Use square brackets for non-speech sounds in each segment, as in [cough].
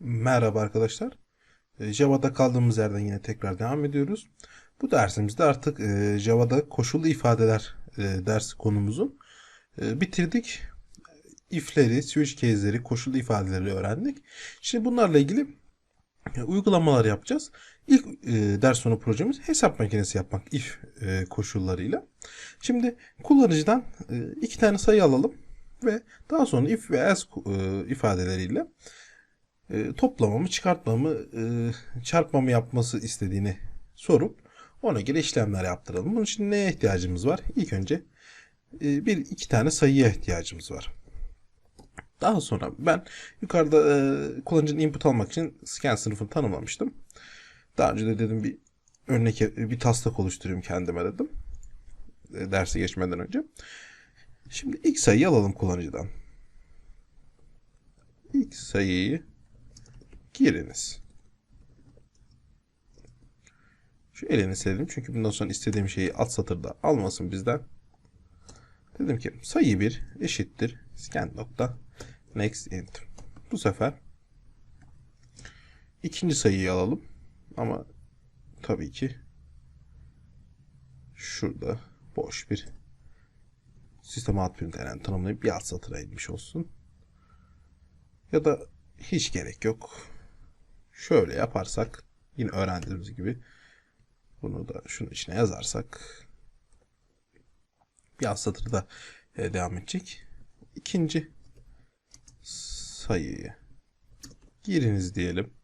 Merhaba arkadaşlar. Ee, Java'da kaldığımız yerden yine tekrar devam ediyoruz. Bu dersimizde artık e, Java'da koşullu ifadeler e, ders konumuzu e, bitirdik. If'leri, switch case'leri, koşullu ifadeleri öğrendik. Şimdi bunlarla ilgili uygulamalar yapacağız. İlk e, ders sonu projemiz hesap makinesi yapmak if e, koşullarıyla. Şimdi kullanıcıdan e, iki tane sayı alalım ve daha sonra if ve else ifadeleriyle toplamamı, çıkartmamı, çarpmamı yapması istediğini sorup ona göre işlemler yaptıralım. Bunun için neye ihtiyacımız var? İlk önce bir iki tane sayıya ihtiyacımız var. Daha sonra ben yukarıda e, kullanıcının input almak için scan sınıfını tanımlamıştım. Daha önce de dedim bir örnek bir taslak oluşturayım kendime dedim. E, derse geçmeden önce. Şimdi ilk sayıyı alalım kullanıcıdan. İlk sayıyı giriniz. Şu elini silelim çünkü bundan sonra istediğim şeyi alt satırda almasın bizden. Dedim ki sayı 1 eşittir scan nokta next int. Bu sefer ikinci sayıyı alalım ama tabii ki şurada boş bir sistem alt println tanımlayıp bir alt satıra inmiş olsun. Ya da hiç gerek yok. Şöyle yaparsak yine öğrendiğimiz gibi bunu da şunun içine yazarsak bir alt satırda e, devam edecek. İkinci sayıyı giriniz diyelim.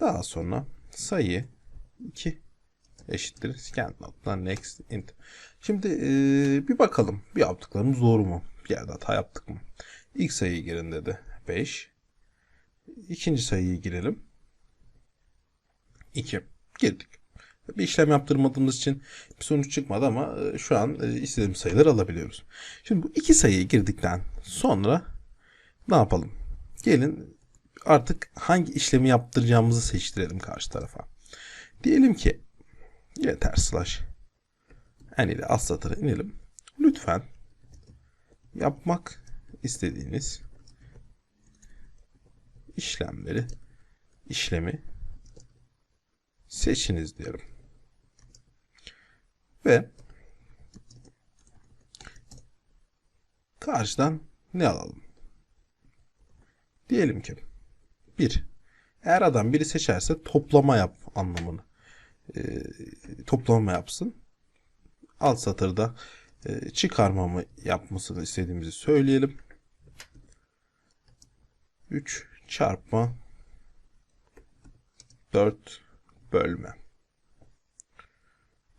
Daha sonra sayı 2 eşittir scan next int. Şimdi e, bir bakalım bir yaptıklarımız doğru mu? Bir yerde hata yaptık mı? İlk sayıyı girin dedi. 5. İkinci sayıyı girelim. 2. Girdik. Bir işlem yaptırmadığımız için bir sonuç çıkmadı ama e, şu an e, istediğimiz sayıları alabiliyoruz. Şimdi bu iki sayıyı girdikten sonra ne yapalım? Gelin artık hangi işlemi yaptıracağımızı seçtirelim karşı tarafa. Diyelim ki yeter slash n ile alt satıra inelim. Lütfen yapmak istediğiniz işlemleri işlemi seçiniz diyelim. Ve karşıdan ne alalım? Diyelim ki bir eğer adam biri seçerse toplama yap anlamını e, toplama yapsın. Alt satırda e, çıkarmamı yapmasını istediğimizi söyleyelim. 3 çarpma 4 bölme.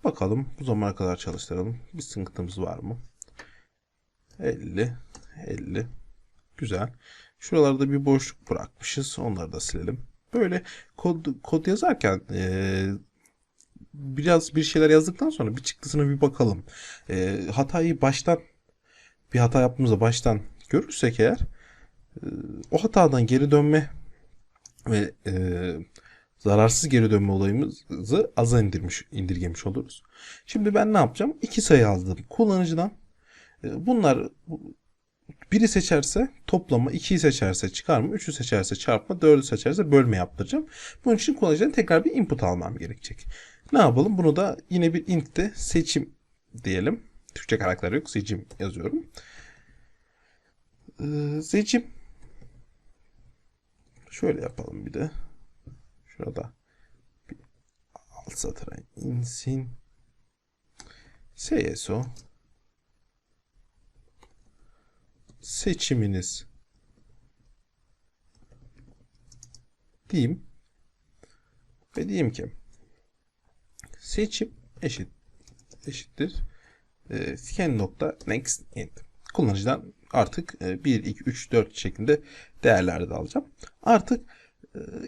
Bakalım bu zamana kadar çalıştıralım. Bir sıkıntımız var mı? 50 50 Güzel. Şuralarda bir boşluk bırakmışız. Onları da silelim. Böyle kod, kod yazarken e, biraz bir şeyler yazdıktan sonra bir çıktısına bir bakalım. E, hatayı baştan bir hata yaptığımızda baştan görürsek eğer e, o hatadan geri dönme ve e, zararsız geri dönme olayımızı aza indirmiş, indirgemiş oluruz. Şimdi ben ne yapacağım? İki sayı aldım kullanıcıdan. E, bunlar biri seçerse toplama, ikiyi seçerse çıkarma, üçü seçerse çarpma, dördü seçerse bölme yaptıracağım. Bunun için kullanıcıdan tekrar bir input almam gerekecek. Ne yapalım? Bunu da yine bir int'te seçim diyelim. Türkçe karakter yok. Seçim yazıyorum. Ee, seçim. Şöyle yapalım bir de. Şurada bir alt satıra insin. CSO seçiminiz. Diyeyim. Ve diyeyim ki seçim eşit eşittir. E, scan nokta next int kullanıcıdan artık e, 1 2 3 4 şeklinde değerler de alacağım. Artık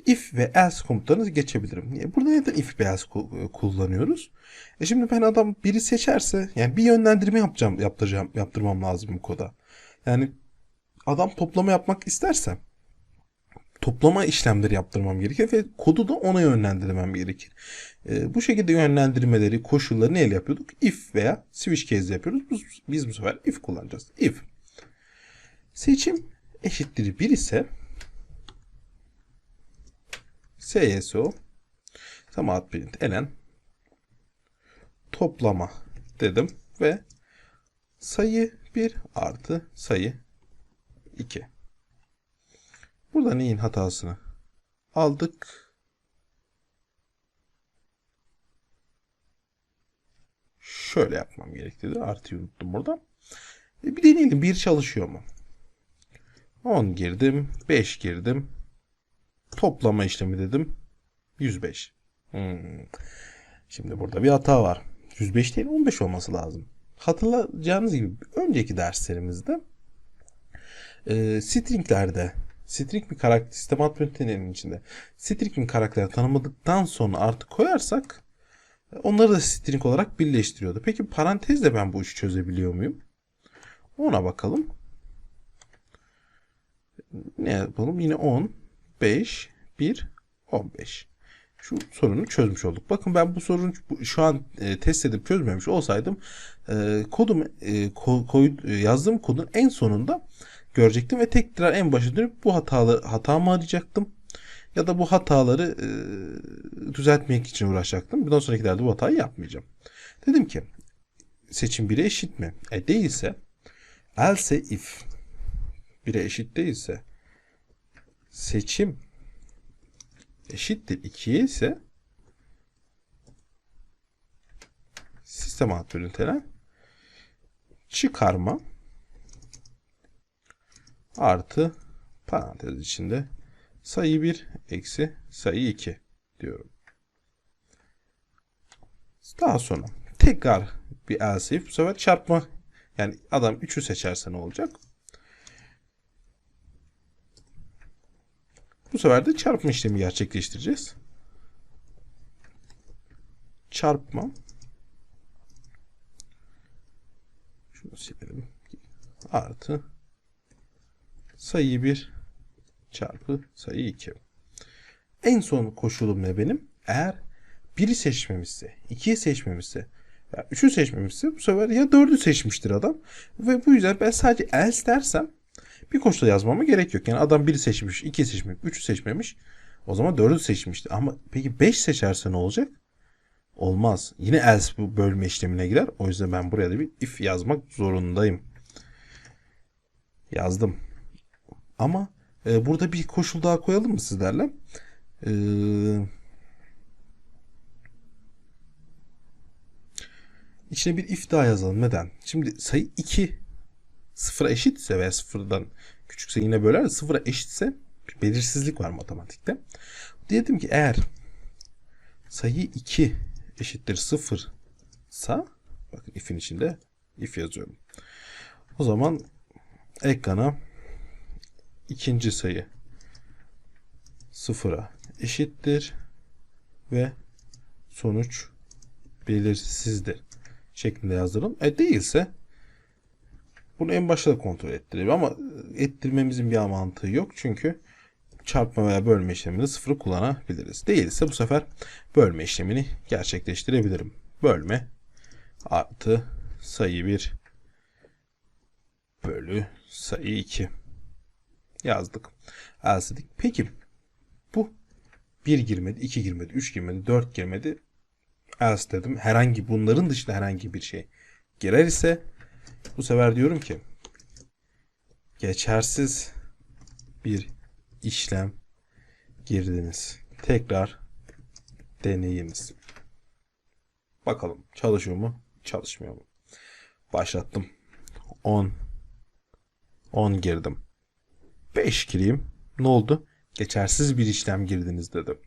if ve else komutlarını geçebilirim. Niye? Burada neden if ve else ku- kullanıyoruz? E şimdi ben adam biri seçerse yani bir yönlendirme yapacağım, yaptıracağım, yaptırmam lazım bu koda. Yani adam toplama yapmak isterse toplama işlemleri yaptırmam gerekir ve kodu da ona yönlendirmem gerekir. Ee, bu şekilde yönlendirmeleri, koşulları neyle yapıyorduk? If veya switch case yapıyoruz. Biz, biz bu sefer if kullanacağız. If seçim eşittir 1 ise SYSO Samat print elen toplama dedim ve sayı 1 artı sayı 2. Burada neyin hatasını aldık. Şöyle yapmam gerekti. Artıyı unuttum burada. E bir deneyelim. Bir çalışıyor mu? 10 girdim. 5 girdim. Toplama işlemi dedim. 105. Hmm. Şimdi burada bir hata var. 105 değil 15 olması lazım. Hatırlayacağınız gibi önceki derslerimizde e, stringlerde string bir karakter sistem adminlerinin içinde string bir karakter tanımadıktan sonra artık koyarsak e, onları da string olarak birleştiriyordu. Peki parantezle ben bu işi çözebiliyor muyum? Ona bakalım. Ne yapalım? Yine 10, 5, 1, 15. Şu sorunu çözmüş olduk. Bakın ben bu sorunu şu an e, test edip çözmemiş olsaydım e, kodum e, ko- koy- e, yazdığım kodun en sonunda görecektim ve tekrar en başa dönüp bu hatalı hatamı arayacaktım. Ya da bu hataları e, düzeltmek için uğraşacaktım. Bundan sonrakilerde bu hatayı yapmayacağım. Dedim ki seçim 1'e eşit mi? E değilse else if 1'e eşit değilse seçim eşittir 2'ye ise sistem alt ünitelen çıkarma artı parantez içinde sayı 1 eksi sayı 2 diyorum. Daha sonra tekrar bir else if bu sefer çarpma yani adam 3'ü seçerse ne olacak? Bu sefer de çarpma işlemi gerçekleştireceğiz. Çarpma. Şunu silelim. Artı sayı 1 çarpı sayı 2. En son koşulum ne benim? Eğer 1'i seçmemişse, 2'yi seçmemişse, ya 3'ü seçmemişse bu sefer ya 4'ü seçmiştir adam. Ve bu yüzden ben sadece else dersem bir koşul yazmama gerek yok. Yani adam 1'i seçmiş, 2'yi seçmemiş, 3'ü seçmemiş. O zaman 4'ü seçmişti. Ama peki 5 seçerse ne olacak? Olmaz. Yine else bu bölme işlemine girer. O yüzden ben buraya da bir if yazmak zorundayım. Yazdım. Ama e, burada bir koşul daha koyalım mı sizlerle? E, içine bir if daha yazalım. Neden? Şimdi sayı 2 sıfıra eşitse veya sıfırdan küçükse yine böler. Sıfıra eşitse bir belirsizlik var matematikte. Diyelim ki eğer sayı 2 eşittir 0 sa bakın if'in içinde if yazıyorum. O zaman ekrana ikinci sayı sıfıra eşittir ve sonuç belirsizdir şeklinde yazdıralım. E değilse bunu en başta da kontrol ettirelim ama ettirmemizin bir mantığı yok. Çünkü çarpma veya bölme işleminde sıfırı kullanabiliriz. Değilse bu sefer bölme işlemini gerçekleştirebilirim. Bölme artı sayı 1 bölü sayı 2 yazdık. Else. Peki bu 1 girmedi, 2 girmedi, 3 girmedi, 4 girmedi. Else dedim. Herhangi bunların dışında herhangi bir şey girer ise bu sefer diyorum ki geçersiz bir işlem girdiniz. Tekrar deneyiniz. Bakalım çalışıyor mu? Çalışmıyor mu? Başlattım. 10 10 girdim. 5 gireyim. Ne oldu? Geçersiz bir işlem girdiniz dedim.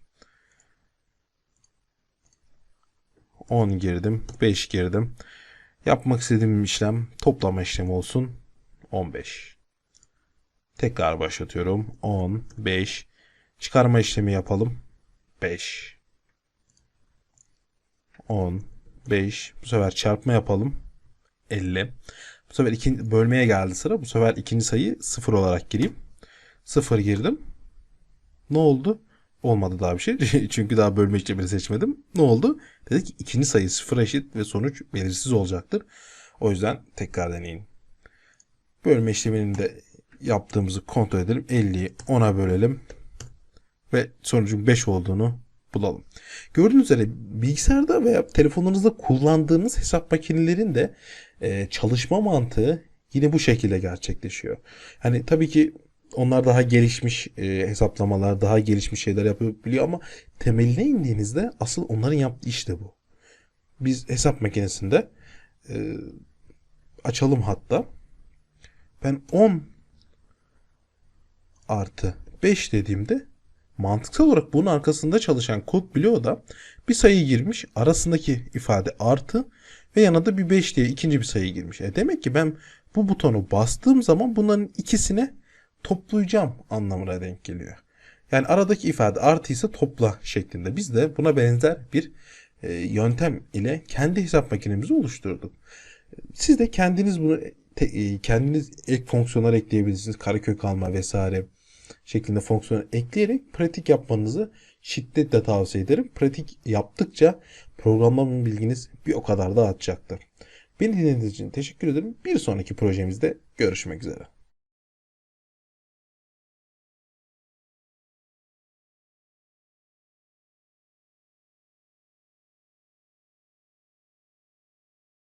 10 girdim. 5 girdim. Yapmak istediğim işlem toplama işlemi olsun. 15. Tekrar başlatıyorum. 10, 5. Çıkarma işlemi yapalım. 5. 10, 5. Bu sefer çarpma yapalım. 50. Bu sefer ikinci, bölmeye geldi sıra. Bu sefer ikinci sayı 0 olarak gireyim. 0 girdim. Ne oldu? Olmadı daha bir şey. [laughs] Çünkü daha bölme işlemini seçmedim. Ne oldu? Dedi ki ikinci sayı sıfıra eşit ve sonuç belirsiz olacaktır. O yüzden tekrar deneyin. Bölme işlemini de yaptığımızı kontrol edelim. 50'yi 10'a bölelim. Ve sonucun 5 olduğunu bulalım. Gördüğünüz üzere bilgisayarda veya telefonunuzda kullandığınız hesap makinelerin de e, çalışma mantığı yine bu şekilde gerçekleşiyor. Hani tabii ki onlar daha gelişmiş e, hesaplamalar, daha gelişmiş şeyler yapabiliyor ama temeline indiğinizde asıl onların yaptığı iş de bu. Biz hesap makinesinde e, açalım hatta. Ben 10 artı 5 dediğimde mantıksal olarak bunun arkasında çalışan kod biliyor da bir sayı girmiş arasındaki ifade artı ve yanında bir 5 diye ikinci bir sayı girmiş. E demek ki ben bu butonu bastığım zaman bunların ikisini toplayacağım anlamına denk geliyor. Yani aradaki ifade artıysa topla şeklinde. Biz de buna benzer bir e, yöntem ile kendi hesap makinemizi oluşturduk. Siz de kendiniz bunu te- e, kendiniz ek fonksiyonlar ekleyebilirsiniz. Karekök alma vesaire şeklinde fonksiyon ekleyerek pratik yapmanızı şiddetle tavsiye ederim. Pratik yaptıkça programlama bilginiz bir o kadar da artacaktır. Beni dinlediğiniz için teşekkür ederim. Bir sonraki projemizde görüşmek üzere.